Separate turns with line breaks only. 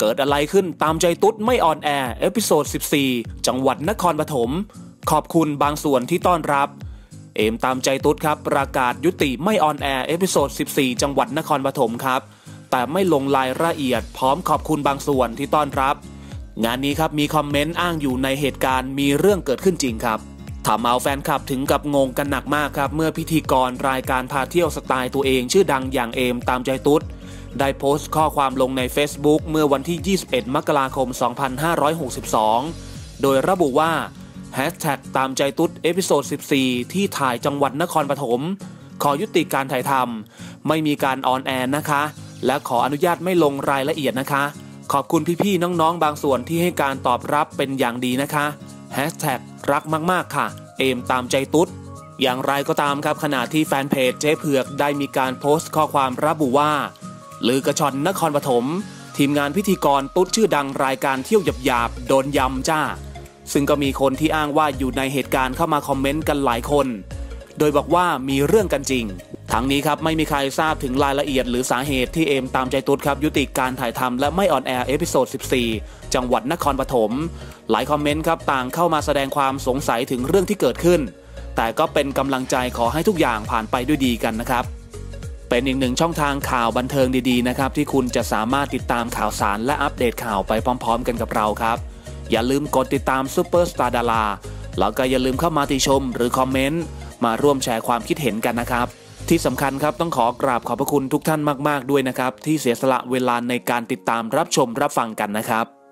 เกิดอะไรขึ้นตามใจตุ๊ดไม่ออนแอร์เอพิโซด 14 จังหวัดนครปฐม ขอบคุณบางส่วนที่ต้อนรับ เอมตามใจตุ๊ดครับ ประกาศยุติไม่ออนแอร์เอพิโซด 14 จังหวัดนครปฐมครับ แต่ไม่ลงรายละเอียดพร้อมขอบคุณบางส่วนที่ต้อนรับ งานนี้ครับมีคอมเมนต์อ้างอยู่ในเหตุการณ์มีเรื่องเกิดขึ้นจริงครับทำเอาแฟนคลับถึงกับงงกันหนักมากครับ เมื่อพิธีกรรายการพาเที่ยวสไตล์ตัวเอง ชื่อดังอย่างเอมตามใจตุ๊ด ได้โพสต์ข้อความลงใน Facebook เมื่อวันที่ 21 มกราคม 2562 โดยระบุว่า Hashtag ตามใจตุ๊ดเอพิโซด 14 ที่ถ่ายจังหวัดนครปฐม ขอยุติการถ่ายทำไม่มีการออนแอร์นะคะ และขออนุญาตไม่ลงรายละเอียดนะคะ ขอบคุณพี่ๆน้องๆ บางส่วนที่ให้การตอบรับเป็นอย่างดีนะคะ Hashtag รักมากๆค่ะ เอมตามใจตุ๊ด อย่างไรก็ตามครับขณะที่แฟนเพจเจ๊เผือกได้มีการโพสต์ข้อความระบุว่า ลือกระชอนนครปฐมทีมงานพิธีกรตุ๊ดชื่อดังรายการเที่ยวหยาบๆโดนยำจ้า ซึ่งก็มีคนที่อ้างว่าอยู่ในเหตุการณ์เข้ามาคอมเมนต์กันหลายคน โดยบอกว่ามีเรื่องกันจริง ทั้งนี้ครับไม่มีใครทราบถึงรายละเอียดหรือสาเหตุที่เอมตามใจตุ๊ดครับยุติการถ่ายทำและไม่ออนแอร์เอพิโซด 14 จังหวัดนครปฐมหลายคอมเมนต์ครับต่างเข้ามาแสดงความสงสัยถึงเรื่องที่เกิดขึ้น แต่ก็เป็นกำลังใจขอให้ทุกอย่างผ่านไปด้วยดีกันนะครับ เป็นอีกหนึ่งช่องทางข่าวบันเทิงดีๆนะครับที่คุณจะสามารถติดตามข่าวสารและอัปเดตข่าวไปพร้อม ๆ กันกับเราครับ อย่าลืมกดติดตามซูเปอร์สตาร์ดาราแล้วก็อย่าลืมเข้ามาติชมหรือคอมเมนต์มาร่วมแชร์ความคิดเห็นกันนะครับ ที่สำคัญครับต้องขอกราบขอบพระคุณทุกท่านมาก ๆ ด้วยนะครับ ที่เสียสละเวลาในการติดตามรับชมรับฟังกันนะครับ